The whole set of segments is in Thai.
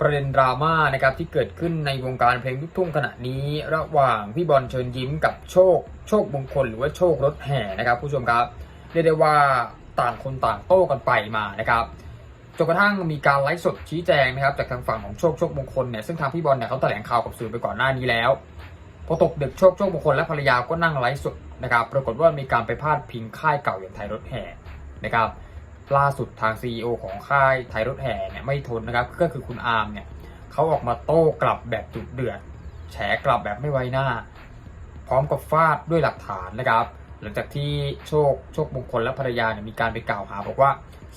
ประเด็นดราม่านะครับที่เกิดขึ้นในวงการเพลงลูกทุ่งขณะนี้ ระหว่างพี่บอลเชิญยิ้มกับโชค โชคมงคลหรือว่าโชครถแห่นะครับ ผู้ชมครับเรียกได้ว่าต่างคนต่างโต้กันไปมานะครับจนกระทั่งมีการไลฟ์สดชี้แจงนะครับ จากทางฝั่งของโชคโชคมงคลเนี่ยซึ่งทางพี่บอลเนี่ยเขาแถลงข่าวกับสื่อไปก่อนหน้านี้แล้วพอตกดึกโชคโชคมงคลและภรรยาก็นั่งไลฟ์สดนะครับ ปรากฏว่ามีการไปพาดพิงค่ายเก่าอย่างไทยรถแห่นะครับ ล่าสุดทาง CEO ของค่ายไทยรถแห่เนี่ยไม่ทนนะครับ ก็คือคุณอาร์มเนี่ยเขาออกมาโต้กลับแบบดุดเดือด แฉกลับแบบไม่ไว้หน้า พร้อมกับฟาดด้วยหลักฐานนะครับ หลังจากที่โชคโชคมงคลและภรรยาเนี่ยมีการไปกล่าวหา บอกว่า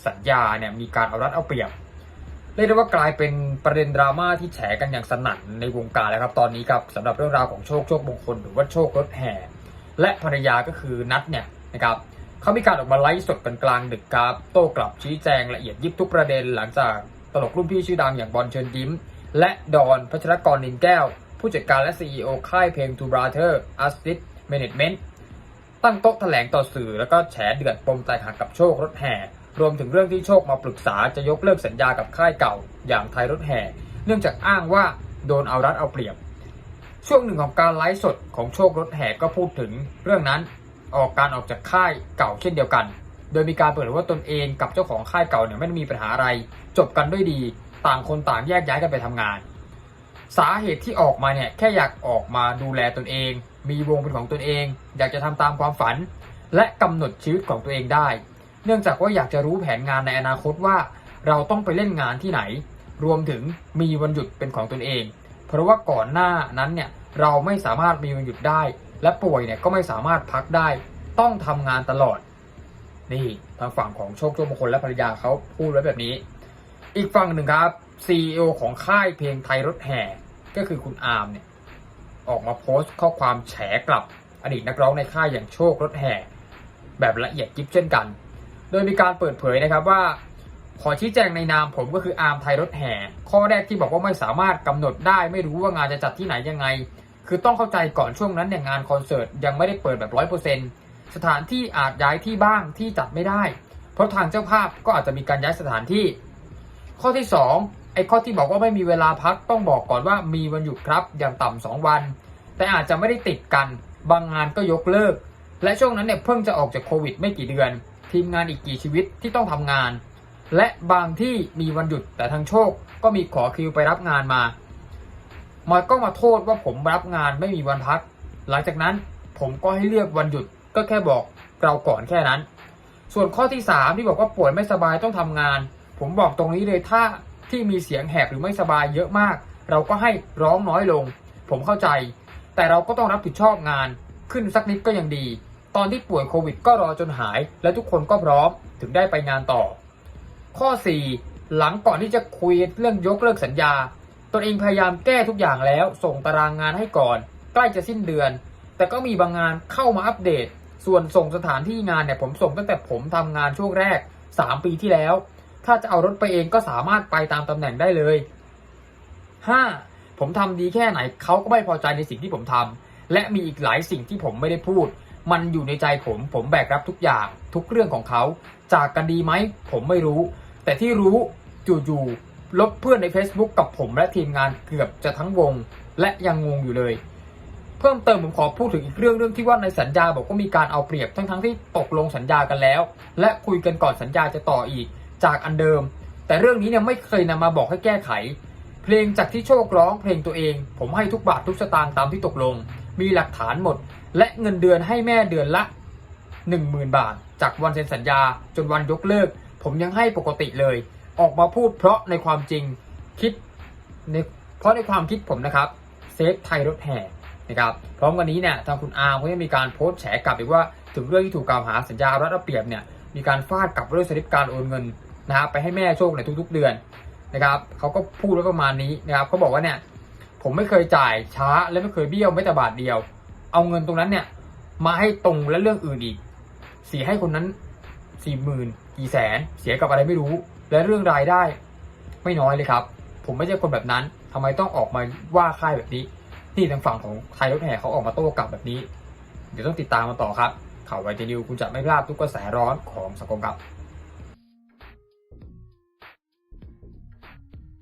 สัญญาเนี่ยมีการเอารัดเอาเปรียบเรียกได้ว่ากลายเป็นประเด็นดราม่าที่แฉกันอย่างสนั่นในวงการแล้วครับตอนนี้ครับสำหรับเรื่องราวของโชคโชคมงคลหรือว่าโชครถแห่และภรรยาก็คือนัทเนี่ยนะครับ เขามีการออกมาไลฟ์สดกันกลางดึกครับโต้กลับชี้แจงละเอียดยิบทุกประเด็นหลังจากตลกรุ่นพี่ชื่อดังอย่างบอลเชิญยิ้ม และดอนพัชรกรนินแก้ว ผู้จัดการและ CEO ค่ายเพลง Two Brother Artist Management ตั้งโต๊ะแถลงต่อสื่อแล้วก็แฉเดือดปมแตกหักกับโชครถแห่ รวมถึงเรื่องที่โชคมาปรึกษาจะยกเลิกสัญญากับค่ายเก่า อย่างไทยรถแห่ เนื่องจากอ้างว่าโดนเอารัดเอาเปรียบ ช่วงหนึ่งของการไลฟ์สดของโชครถแห่ก็พูดถึงเรื่องนั้น ออกการออกจากค่ายเก่าเช่นเดียวกัน โดยมีการเปิดเผยว่าตนเองกับเจ้าของค่ายเก่าเนี่ยไม่ได้มีปัญหาอะไร จบกันด้วยดี ต่างคนต่างแยกย้ายกันไปทำงาน สาเหตุที่ออกมาเนี่ยแค่อยากออกมาดูแลตนเอง มีวงเป็นของตนเอง อยากจะทำตามความฝัน และกำหนดชีวิตของตัวเองได้ เนื่องจากว่าอยากจะรู้แผนงานในอนาคตว่า เราต้องไปเล่นงานที่ไหน รวมถึงมีวันหยุดเป็นของตนเอง เพราะว่าก่อนหน้านั้นเนี่ยเราไม่สามารถมีวันหยุดได้ และป่วยเนี่ยก็ไม่สามารถพักได้ต้องทำงานตลอด นี่ทางฝั่งของโชคโชคมงคลและภรรยาเขาพูดไว้แบบนี้ อีกฝั่งหนึ่งครับ CEO ของค่ายเพลงไทยรถแห่ ก็คือคุณอาร์มเนี่ยออกมาโพสต์ข้อความแฉกลับ อดีตนักร้องในค่ายอย่างโชครถแห่ แบบละเอียดยิบเช่นกัน โดยมีการเปิดเผยนะครับว่า ขอชี้แจงในนามผมก็คืออาร์มไทยรถแห่ ข้อแรกที่บอกว่าไม่สามารถกำหนดได้ ไม่รู้ว่างานจะจัดที่ไหนยังไง คือต้องเข้าใจก่อนช่วงนั้นเนี่ยงานคอนเสิร์ตยังไม่ได้เปิดแบบร้อยเปอร์เซ็นต์สถานที่อาจย้ายที่บ้างที่จัดไม่ได้ เพราะทางเจ้าภาพก็อาจจะมีการย้ายสถานที่ ข้อที่สองไอ้ข้อที่บอกว่าไม่มีเวลาพักต้องบอกก่อนว่ามีวันหยุดครับอย่างต่ำสองวัน แต่อาจจะไม่ได้ติดกัน บางงานก็ยกเลิก และช่วงนั้นเนี่ยเพิ่งจะออกจากโควิดไม่กี่เดือน ทีมงานอีกกี่ชีวิตที่ต้องทำงาน และบางที่มีวันหยุดแต่ทางโชคก็มีขอคิวไปรับงานมา มาก็มาโทษว่าผมรับงานไม่มีวันพัก หลังจากนั้นผมก็ให้เลือกวันหยุดก็แค่บอกเราก่อนแค่นั้น ส่วนข้อที่ 3 ที่บอกว่าป่วยไม่สบายต้องทำงาน ผมบอกตรงนี้เลยถ้าที่มีเสียงแหบหรือไม่สบายเยอะมาก เราก็ให้ร้องน้อยลง ผมเข้าใจ แต่เราก็ต้องรับผิดชอบงาน ขึ้นสักนิดก็ยังดี ตอนที่ป่วยโควิดก็รอจนหาย และทุกคนก็พร้อมถึงได้ไปงานต่อ ข้อ 4 หลังก่อนที่จะคุยเรื่องยกเลิกสัญญา ตนเองพยายามแก้ทุกอย่างแล้ว ส่งตารางงานให้ก่อน ใกล้จะสิ้นเดือน แต่ก็มีบางงานเข้ามาอัปเดต ส่วนส่งสถานที่งานเนี่ยผมส่งตั้งแต่ผมทำงานช่วงแรก 3 ปีที่แล้ว ถ้าจะเอารถไปเองก็สามารถไปตามตำแหน่งได้เลย 5. ผมทำดีแค่ไหนเขาก็ไม่พอใจในสิ่งที่ผมทำและมีอีกหลายสิ่งที่ผมไม่ได้พูด มันอยู่ในใจผมผมแบกรับทุกอย่าง ทุกเรื่องของเขา จากกันดีไหมผมไม่รู้ แต่ที่รู้จู่ๆ ลบเพื่อนใน Facebook กับผมและทีมงานเกือบจะทั้งวง และยังงงอยู่เลย เพิ่มเติมผมขอพูดถึงอีกเรื่องเรื่องที่ว่าในสัญญาบอกว่ามีการเอาเปรียบทั้งๆที่ตกลงสัญญากันแล้ว และคุยกันก่อนสัญญาจะต่ออีกจากอันเดิม แต่เรื่องนี้เนี่ยไม่เคยนำมาบอกให้แก้ไข เพลงจากที่โชคร้องเพลงตัวเอง ผมให้ทุกบาททุกสตางค์ตามที่ตกลง มีหลักฐานหมด และเงินเดือนให้แม่เดือนละ 10,000 บาท จากวันเซ็นสัญญาจนวันยกเลิก ผมยังให้ปกติเลย ออกมาพูดเพราะในความจริงคิดในเพราะในความคิดผมนะครับเซฟไทยรถแห่นะครับพร้อมกันนี้เนี่ยทางคุณอาร์มก็ยังมีการโพสต์แฉกลับอีกว่าถึงเรื่องที่ถูกกล่าวหาสัญญารัฐเอาเปรียบเนี่ยมีการฟาดกลับด้วยสลิปการโอนเงินนะครับไปให้แม่โชคในทุก ๆเดือนนะครับเขาก็พูดไว้ประมาณนี้นะครับเขาบอกว่าเนี่ยผมไม่เคยจ่ายช้าและไม่เคยเบี้ยวไม่แต่บาทเดียว เอาเงินตรงนั้นเนี่ยมาให้ตรงและเรื่องอื่นอีกเสียให้คนนั้นสี่หมื่นกี่แสนเสียกับอะไรไม่รู้ และเรื่องรายได้ไม่น้อยเลยครับ ผมไม่ใช่คนแบบนั้นทำไมต้องออกมาว่าค่ายแบบนี้ นี่ทางฝั่งของไทยรถแห่เขาออกมาโต้กลับแบบนี้ เดี๋ยวต้องติดตามมาต่อครับข่าวไวเทนิวคุณจะไม่พลาดทุกกระแสร้อนของสังคมครับ